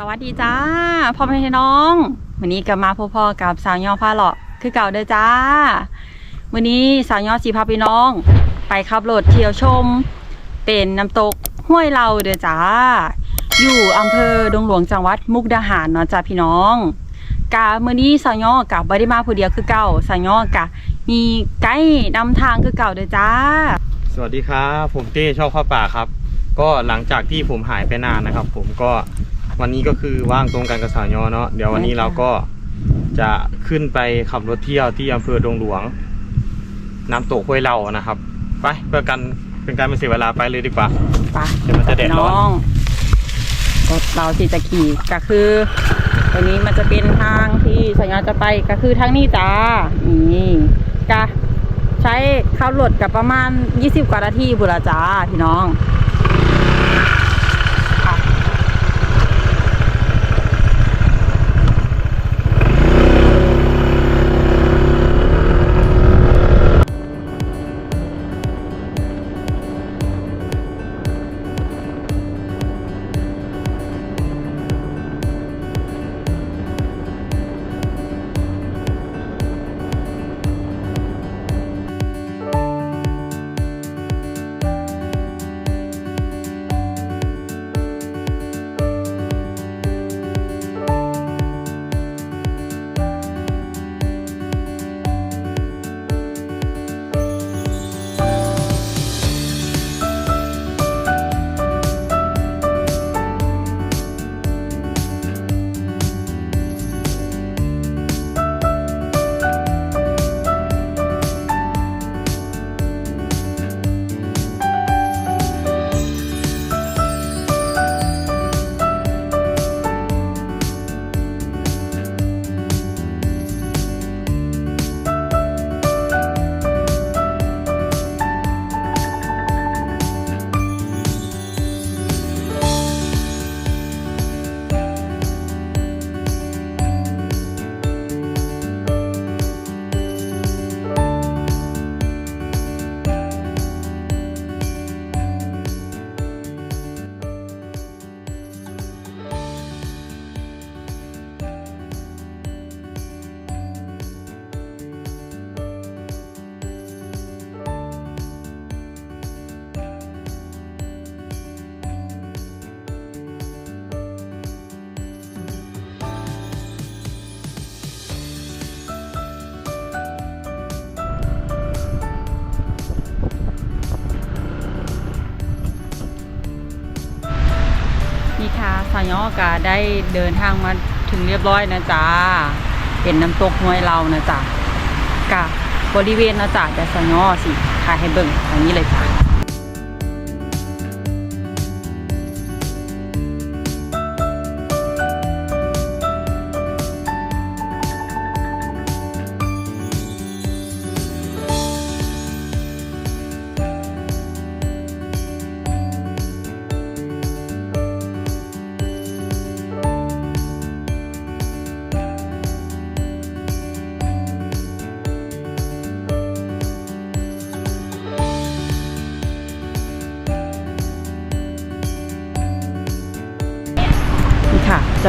สวัสดีจ้าพ่อแม่พี่น้องวันนี้กลับมาพ่อๆกับสาวย่อผ้าหลอคือเก่าเด้อจ้า วันนี้สาวย่อสีพาพี่น้อง ไปขับรถเที่ยวชม เป็นน้ำตกห้วยเราเด้อจ้า อยู่อำเภอดงหลวงจังหวัดมุกดาหารเนาะจ้าพี่น้องกะมื้อนี้สาวย่อกับบ่ได้มาผู้เดียวคือเก่าสาวย่อกะมีไกด์นำทางคือเก่าเด้อจ้า สวัสดีครับ ผมเต้ชอบข้าป่าครับ ก็หลังจากที่ผมหายไปนานนะครับ ผมก็ วันนี้ก็คือว่างตรงกันกับสาวยอเนาะเดี๋ยววันนี้เราก็จะขึ้นไปขับรถเที่ยวที่อำเภอดงหลวง น้ำตกห้วยเหล่านะครับ ไปเพื่อกันเป็นการไม่เสียเวลาไปเลยดีกว่าไปเดี๋ยวมันจะแดดร้อนน้องรถเราที่จะขี่ก็คือตรงนี้มันจะเป็นทางที่สัญญาจะไปก็คือทางนี้จ้านี่ก็ใช้เข้ารถกับประมาณ 20 กว่านาทีบุระจ้าพี่น้อง นี่ค่ะสัญญากาได้เดินทางมาถึงเรียบร้อยนะจ๊ะเป็นน้ำตกห้วยเรานะจ๊ะกะบริเวณนะจ๊ะแต่สายอสิถ่ายให้เบิ่งทางนี้เลยจ้ะ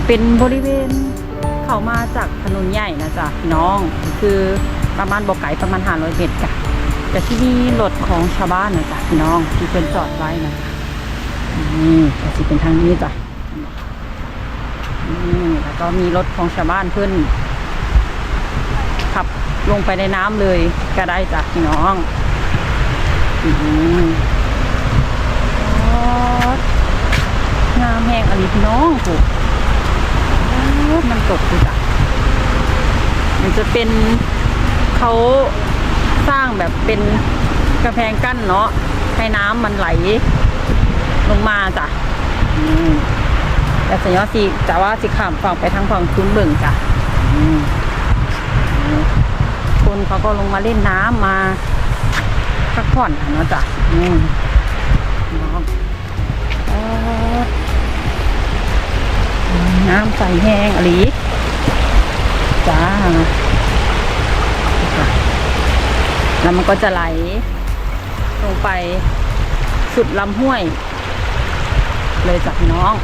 จะเป็นบริเวณเข้ามาจากถนนใหญ่นะจ๊ะพี่น้อง คือประมาณบอกไก่ประมาณ500เมตรจ้ะแต่ที่นี่รถของชาวบ้านนะจ๊ะพี่น้องที่เป็นจอดไว้นะจ๊ะนี่ก็จะเป็นทางนี้จ้ะนี่แล้วก็มีรถของชาวบ้านเพื่อนขับลงไปในน้ำเลยก็ได้จ้ะพี่น้องอืองามแห้งอะไรพี่น้องถู มันตกจ้ะมันจะเป็นเขาสร้างแบบเป็นกระแพงกั้นเนาะให้น้ำมันไหลลงมาจ้ะแต่สัญญาสีแต่ว่าสิขามฝั่งไปทางฝั่งคุ้นเบิ่งจ้ะคนเขาก็ลงมาเล่นน้ำมาพักผ่อนเนาะจ้ะอืม น้ำใสแห้งอลีจ้าแล้วมันก็จะไหล ลงไปสุดลำห้วย เลยจากน้อง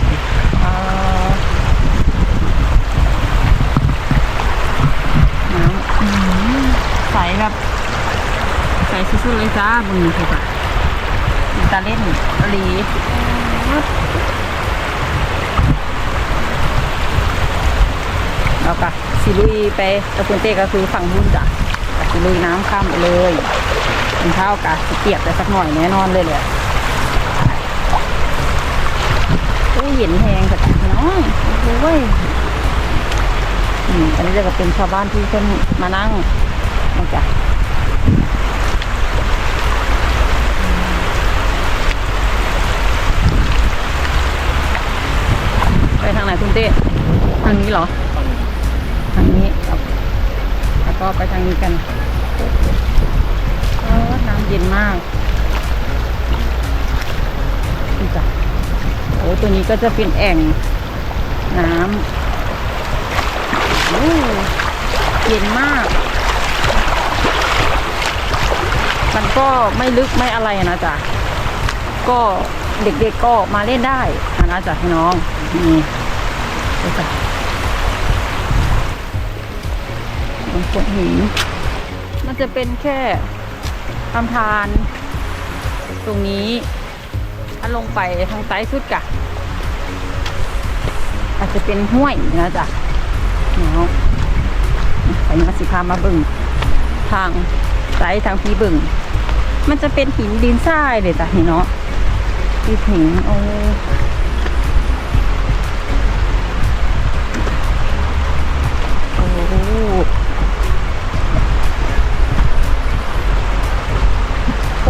น้ำใสครับใสสุดๆเลยจ้าบึงเถอะจ้ะตาเล่นอลี แล้วก็สิลุยไปตะคุนเต้ก็คือฝั่งบุญจ้ะสิลุยน้ำข้ามไปเลยเป็นเท้ากะเปียกไปสักหน่อยแน่นอนเลยแหละโอ้เย็นแหงกับน้องโอ้ยอืมอันนี้จะเป็นชาวบ้านที่เพิ่นมานั่งนะจ๊ะไปทางไหนคุณเต้ทางนี้เหรอ ก็ไปทางนี้กันโอ้น้ำเย็นมากนี่จ้ะโอ้ตัวนี้ก็จะเป็นแอ่งน้ำโอ้เย็นมาก มันก็ไม่ลึกไม่อะไรนะจ๊ะ ก็เด็กๆก็มาเล่นได้นะจ๊ะพี่น้องนี่จ้ะ บนขวดหิน มันจะเป็นแค่ลำธารตรงนี้ถ้าลงไปทางใต้สุดกะ อาจจะเป็นห้วยนะจ๊ะเนาะไปมาสิพามาบึงทางไซทางพีบึง มันจะเป็นหินดินทรายเลยจ้ะนี่เนาะที่หินโอ้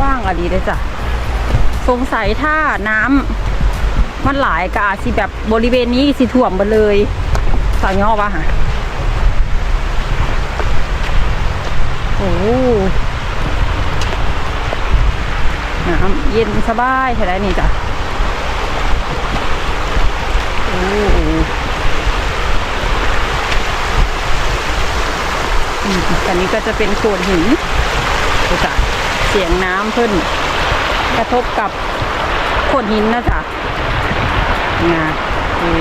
ว้างอะดีเลยจ้ะสงสัยถ้าน้ำมันหลายก็อาจสิแบบบริเวณนี้สิถ่วมไปเลยสาย่อวะฮะโอ้น้ำเย็นสบายใช่ไหมนี่จ้ะโอ้อันนี้ก็จะเป็นโขดหินดูจ้ะ สียงน้ำขึ้นกระทบกับโขดหินนะจ๊ะงาโอ้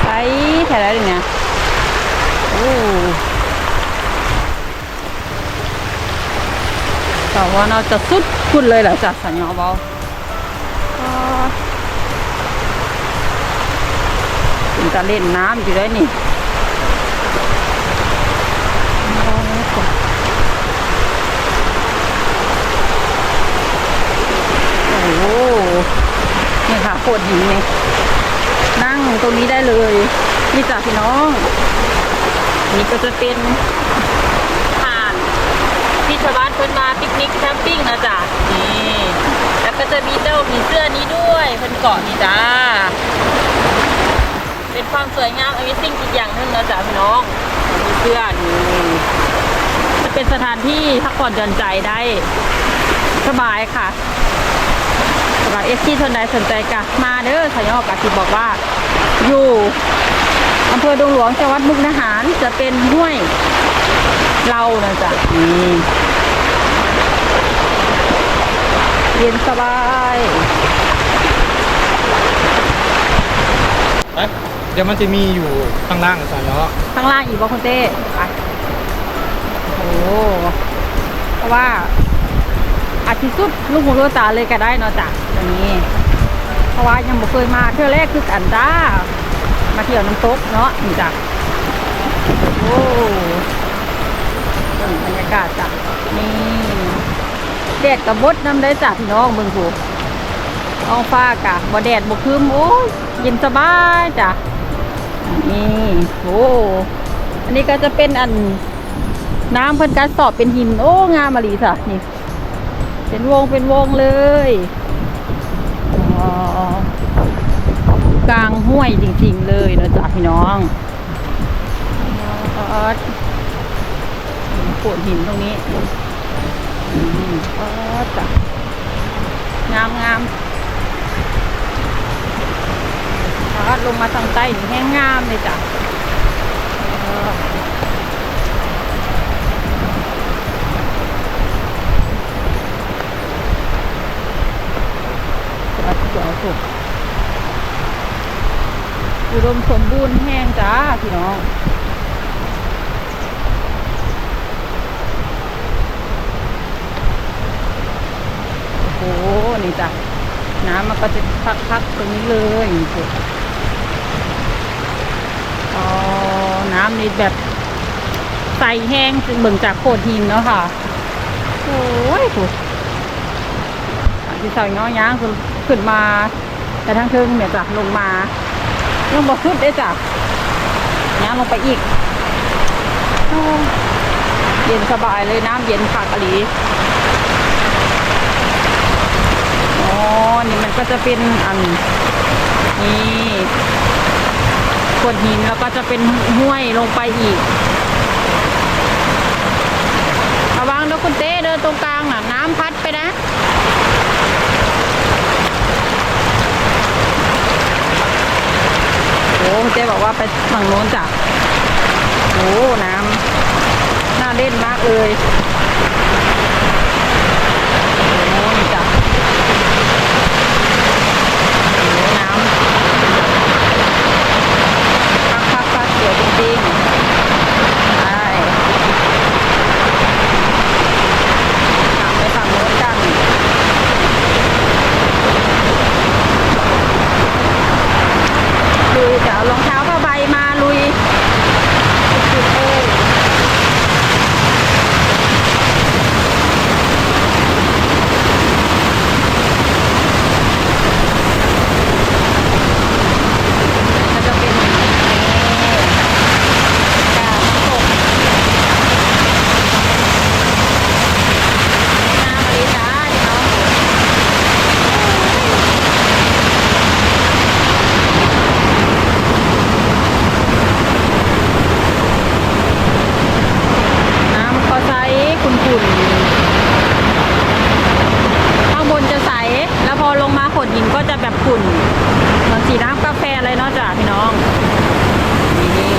ใสแค่ไหนเนี่ยโอ้แต่ว่าเราจะสุดคุณเลยเหรอจ้ะสัญญาเบาก็ถึงจะเล่นน้ำอยู่ได้นี่โอ้โห นั่งตรงนี้ได้เลย นี่จ้ะพี่น้อง นี่ก็จะเป็นห่านที่ชาวบ้านเพิ่นมาปิกนิกแคมปิ้งนะจ๊ะนี่แล้วก็จะมีเจ้าผีเสื้อนี้ด้วยเพิ่นเกาะนี่จ้าเป็นความสวยงาม Amazing อีกอย่างหนึ่งนะจ๊ะพี่น้องผีเสื้อนี่จะเป็นสถานที่พักผ่อนหย่อนใจได้สบายค่ะ สำหรับเอสที่ทนใดสนใจกะมาเด้อสายอกอาทิบอกว่า อยู่อำเภอดงหลวงจังหวัดมุกดาหารจะเป็นห้วยเรานะจ๊ะนี่เย็นสบายไปเดี๋ยวมันจะมีอยู่ข้างล่างสายล้อข้างล่างอีกบ่คุณเต้ไปโอ้โหเพราะว่า ทิตย์สุดลูกหูลูกตาเลยก็ได้เนาะจ้ะตรงนี้ เพราะว่ายังบ่เคยมาเที่ยวแรกคืออันจ้ามาเที่ยวน้ำตกเนาะนี่จ้ะโอ้บรรยากาศจ้ะนี่แดดกับบดน้ำได้จ้ะพี่น้องเบิ่งผูท้องฟ้ากะบ่แดดบ่ครึ้มโอ้ยเย็นสบายจ้ะนี่โอ้อันนี้ก็จะเป็นอันน้ำเพิ่นการสอบเป็นหิน โอ้ งามมาลีจ้ะนี่ เป็นวงเป็นวงเลยอ๋อกลางห้วยจริงๆเลยนะจ๊ะพี่น้องอ๋อโขดหินตรงนี้อืมอ๋อจ้ะงามงามอ๋อลงมาทางใต้นี่แห้งงามเลยจ้ะ ถูกอุดมสมบูรณ์แห้งจ้าพี่น้องโอ้โหนี่จ้ะน้ำมันก็จะพักๆตรงนี้เลยอ๋อน้ำนี่แบบใสแห้งจึงเบิ่งจากโขดหินเนาะค่ะ โอ้ยคุณที่ใส่ง้อย่างคือ ขึ้นมา แต่ทั้งเทิงเนี่ยจ้ะลงมายังบอกสุดได้จ้ะย่างลงไปอีก เย็นสบายเลยน้ำเย็นผักอะหลีอ๋อนี่มันก็จะเป็นอันนี่ขวดหินแล้วก็จะเป็นห้วยลงไปอีก ระวังนะคุณเต้เดินตรงกลางน่ะ น้ำพัดไปนะ โอ้คุณ เจ๊บอกว่าไปฝั่งโน้นจ้ะโอ้น้ำน่าเล่นมากเลยโอ้นี่จ้ะโอ้น้ำพักพักพักเดี๋ยวจริงๆใช่ ไปฝั่งโน้นกันลุยจะเอารองเท้าผ้าใบมาลุยสุดๆเลยมันจะเป็นอย่างนี้กาน้ำตก น้ำอะไรจ้าเดี๋ยวน้ำก็ใสขุ่นๆข้างบนจะใส แล้วพอลงมาโขดหินก็จะแบบขุ่นเหมือนสีน้ำกาแฟเลยเนาะจ้ะพี่น้อง นี่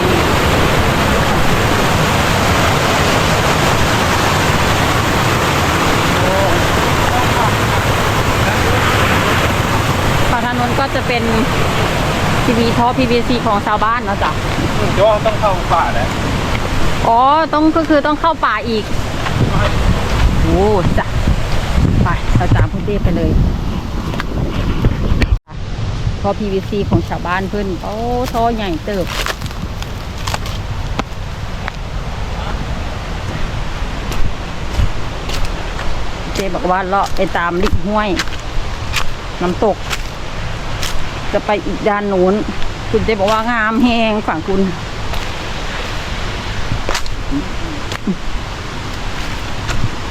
ฝั่งทางนู้นก็จะ เป็นทีวีท่อ PVC ของชาวบ้านเนาะจ้ะเดี๋ยวต้องเข้าป่าแหละอ๋อ ต้องก็คือต้องเข้าป่าอีก โอ้จ้ะ ไปเราตามคุณเต้ไปเลยท่อ PVC ของชาวบ้านเพื่อนโอ้ท่อใหญ่เติบเจบอกว่าเลาะไปตามลิกห้วย น้ำตก จะไปอีกด้านโน้น คุณเจบอกว่างามแหงฝั่งคุณ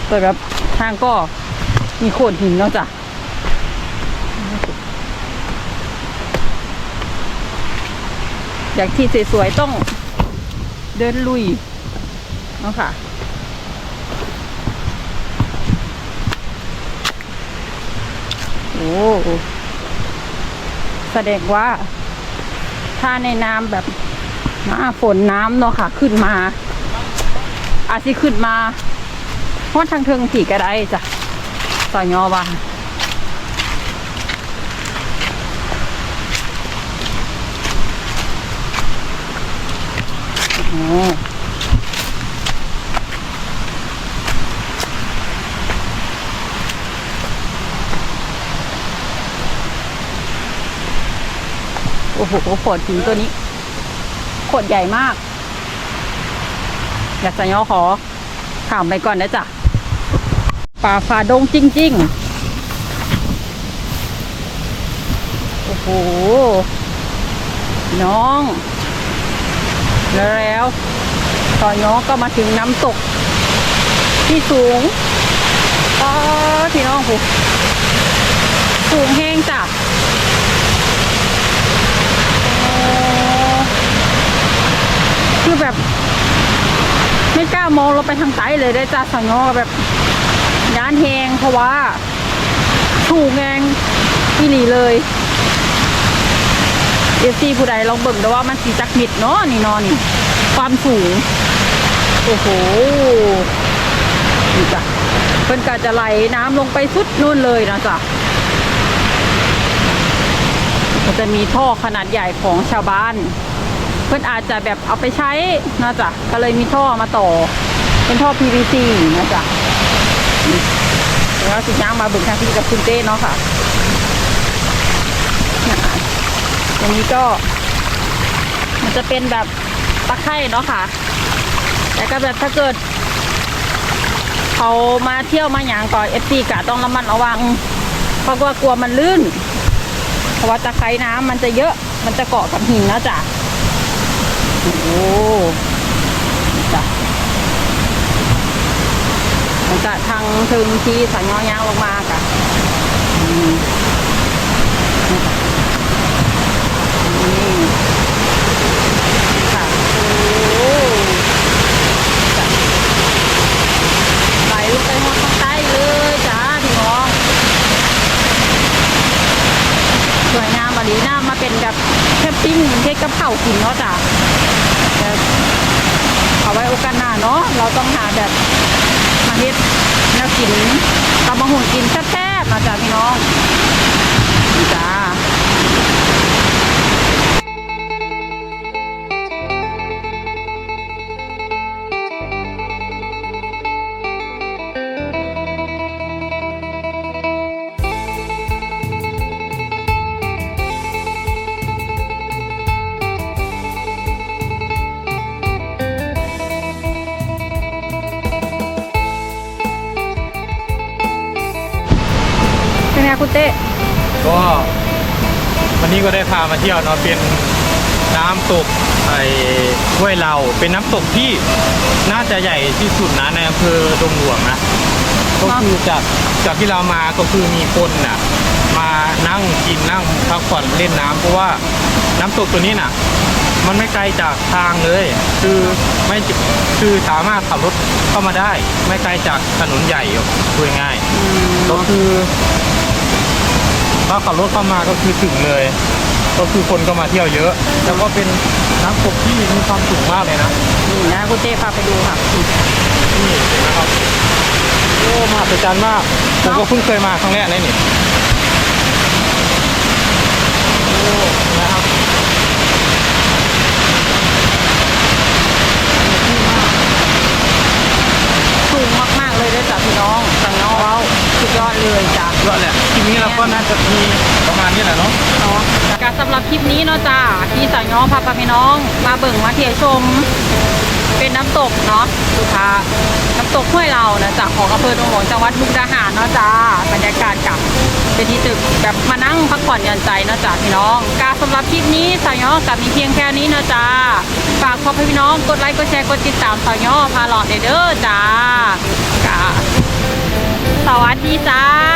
เปิดแบบทางก็มีโขดหินเนาะจ้ะอยากที่สวยๆต้องเดินลุยเนาะค่ะโอ้ แสดงว่า ถ้าในน้ำแบบหน้าฝนน้ำเนาะค่ะ ขึ้นมา อาจจะขึ้นมาฮอดทางเทิงผีก็ได้จ้ะต่อยอว่าโอ้ อ้โหโขดหินตัวนี้โขดใหญ่มาก อยากจะย่อขอข่าวไปก่อนนะจ๊ะป่าฝ่าดงจริง ๆ โอ้โห น้อง แล้วต่อยน้องก็มาถึงน้ำตก ที่สูงป้าพี่น้องโหสูงแห้งจ้ะโอ้คือ แบบ ไม่กล้ามองเราไปทางใต้เลยได้จ้าสังงอแบบย้านแหงเพราะว่าถูกแงงที่หลีเลยเอฟซีผู้ใดลองเบิ่งแต่ว่ามันสีจักมิดเนาะนี่นอนนี่ความสูง โอ้โหนี่จ้ะเพิ่นก็จะไหลน้ำลงไปสุดนู่นเลยนะจ๊ะจะมีท่อขนาดใหญ่ของชาวบ้าน พื่อนอาจจะแบบเอาไปใช้นะจ๊ะก็เลยมีท่อมาต่อ เป็นท่อ PVC นะจ๊ะนี่เดี๋ยวสิย่างมาบิ่งทางที่กับคุณเต้เนาะค่ะตรงนี้ก็ มันจะเป็นแบบตะไคร่เนาะค่ะ แต่ก็แบบถ้าเกิดเขามาเที่ยวมาอย่างก่อนเอฟซีกะต้องระมัดระวัง เพราะว่ากลัวมันลื่น เพราะว่าตะไคร่น้ำมันจะเยอะมันจะเกาะกับหินนะจ๊ะ โอ้โหจ้ะมันจะทางถึงที่สัญญอยางลงมากะอืมนี่ค่ะโอ้จ้ะไหลลงไปหมดข้างใต้เลยจ้าพี่น้องสวยงามอะลีน่ามาเป็นแบบแค่ปิ้งเทกับเผาวกินเนาะจ้ะแต่เอาไว้โอกาสหน้าเนาะเราต้องหาแบบมาเฮ็ดแนวกินตำมะหุ่นกินแซ่บามาเที่ยวเนาะเป็นน้ำตกไอ้ห้วยเราเป็นน้ำตกที่น่าจะใหญ่ที่สุดนะในอำเภอดงหลวงนะก็คือจากจากที่เรามาก็คือมีคนน่ะมานั่งกินนั่งพักผ่อนเล่นน้ำเพราะว่าน้ำตกตัวนี้น่ะ มันไม่ไกลจากทางเลย คือไม่คือสามารถขับรถเข้ามาได้ ไม่ไกลจากถนนใหญ่พูดง่ายๆก็คือถ้าขับรถเข้ามาก็คือถึงเลย ก็คือคนก็มาเที่ยวเยอะ แล้วก็เป็นน้ำตกที่มีความสูงมากเลยนะนี่นะคุณเต้พาไปดูค่ะนี่เห็นไหมครับโอ้มหัศจรรย์มากผมก็เพิ่งเคยมาครั้งแรกเลยนี่โอ้นะครับสูงมากๆเลยด้วยจ้ะพี่น้องสังน้องเว้าสุดยอดเลยจ้ะยอดแหละที นี้เราก็น่าจะมีประมาณนี้แหละเนาะเนาะการสำหรับคลิปนี้เนาะจ้าที่สาวย้อพาพาพี่น้อง มาเบิ่งมาเที่ยวชม เป็นน้ำตกเนาะลูกค้าน้ำตกห้วยเรานะจากของอำเภอดงหลวงจังหวัดมุกดาหารเนาะจ้าบรรยากาศกับเป็นที่ตึกแบบมานั่งพักผ่อนหย่อนใจเนาะจ้าพี่น้อง การสำหรับคลิปนี้สาวย้อกับมีเพียงแค่นี้เนาะจ้าฝากพ่อพี่น้องกดไลค์กดแชร์กดติดตามสาวย้อพาหลอดเด้อจ้ากาสวัสดีจ้า